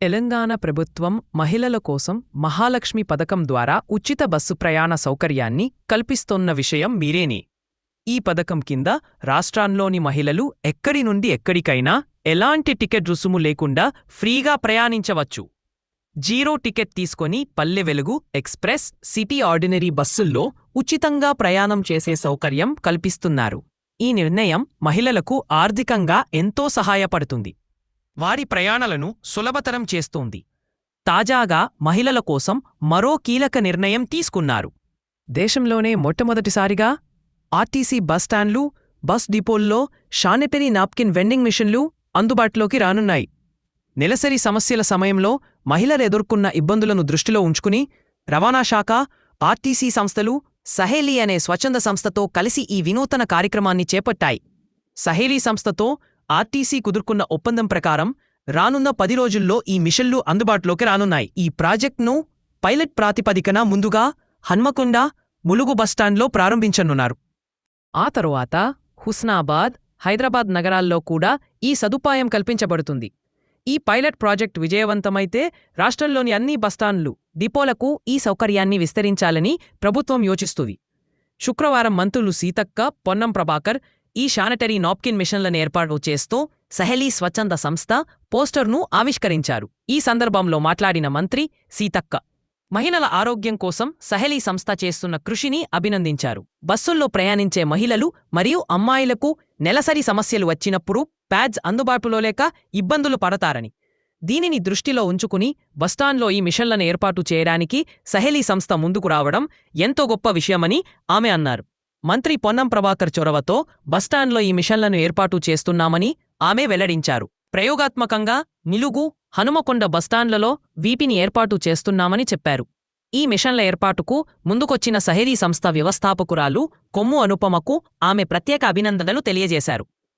తెలంగాణ ప్రభుత్వం మహిళల కోసం మహాలక్ష్మి పథకం ద్వారా ఉచిత బస్సు ప్రయాణ సౌకర్యాన్ని కల్పిస్తోన్న విషయం మీరేనే. ఈ పథకం కింద రాష్ట్రాంలోని మహిళలు ఎక్కడి నుండి ఎక్కడికైనా ఎలాంటి టికెట్ రుసుము లేకుండా ఫ్రీగా ప్రయాణించవచ్చు. జీరో టికెట్ తీసుకొని Palle Velugu express city ordinary బస్సుల్లో ఉచితంగా ప్రయాణం చేసే సౌకర్యం కల్పిస్తున్నారు. ఈ నిర్ణయం మహిళలకు ఆర్థికంగా ఎంతో సహాయపడుతుంది. వారి ప్రయాణాలను సులభతరం చేస్తోంది. తాజాగా మహిళల కోసం మరో కీలక నిర్ణయం తీసుకున్నారు. దేశంలోనే మొట్టమొదటిసారిగా ఆర్టీసీ బస్ స్టాండ్లు బస్ డిపోల్లో షానెపెరీ నాప్కిన్ వెండింగ్ మిషన్లు అందుబాటులోకి రానున్నాయి. నెలసరి సమస్యల సమయంలో మహిళలు ఎదుర్కొన్న ఇబ్బందులను దృష్టిలో ఉంచుకుని రవాణా శాఖ ఆర్టీసీ సంస్థలు సహేలీ అనే స్వచ్ఛంద సంస్థతో కలిసి ఈ వినూతన కార్యక్రమాన్ని చేపట్టాయి. సహేలీ సంస్థతో ఆర్టీసీ కుదుర్కొన్న ఒప్పందం ప్రకారం రానున్న పది రోజుల్లో ఈ మిషన్లు అందుబాటులోకి రానున్నాయి. ఈ ప్రాజెక్ట్ను పైలట్ ప్రాతిపదికన ముందుగా హన్మకొండ ములుగు బస్టాండ్లో ప్రారంభించనున్నారు. ఆ తరువాత హుస్నాబాద్ హైదరాబాద్ నగరాల్లో కూడా ఈ సదుపాయం కల్పించబడుతుంది. ఈ పైలట్ ప్రాజెక్ట్ విజయవంతమైతే రాష్ట్రంలోని అన్ని బస్టాండ్లు డిపోలకు ఈ సౌకర్యాన్ని విస్తరించాలని ప్రభుత్వం యోచిస్తుంది. శుక్రవారం మంత్రులు సీతక్క పొన్నం ప్రభాకర్ ఈ శానిటరీ నాప్కిన్ మిషన్లను ఏర్పాటు చేస్తూ సహెలీ స్వచ్ఛంద సంస్థ పోస్టర్ను ఆవిష్కరించారు. ఈ సందర్భంలో మాట్లాడిన మంత్రి సీతక్క మహిళల ఆరోగ్యం కోసం సహెలీ సంస్థ చేస్తున్న కృషిని అభినందించారు. బస్సుల్లో ప్రయాణించే మహిళలు మరియు అమ్మాయిలకు నెలసరి సమస్యలు వచ్చినప్పుడు ప్యాడ్స్ అందుబాటులో లేక ఇబ్బందులు పడతారని దీనిని దృష్టిలో ఉంచుకుని బస్టాండ్లో ఈ మిషన్లను ఏర్పాటు చేయడానికి సహెలీ సంస్థ ముందుకు రావడం ఎంతో గొప్ప విషయమని ఆమె అన్నారు. మంత్రి పొన్నం ప్రభాకర్ చొరవతో బస్టాండ్లో ఈ మిషన్లను ఏర్పాటు చేస్తున్నామని ఆమె వెల్లడించారు. ప్రయోగాత్మకంగా నిలుగు హనుమకొండ బస్టాండ్లలో వీపిని ఏర్పాటు చేస్తున్నామని చెప్పారు. ఈ మిషన్ల ఏర్పాటుకు ముందుకొచ్చిన సహేరీ సంస్థ వ్యవస్థాపకురాలు కొమ్ము అనుపమకు ఆమె ప్రత్యేక అభినందనలు తెలియజేశారు.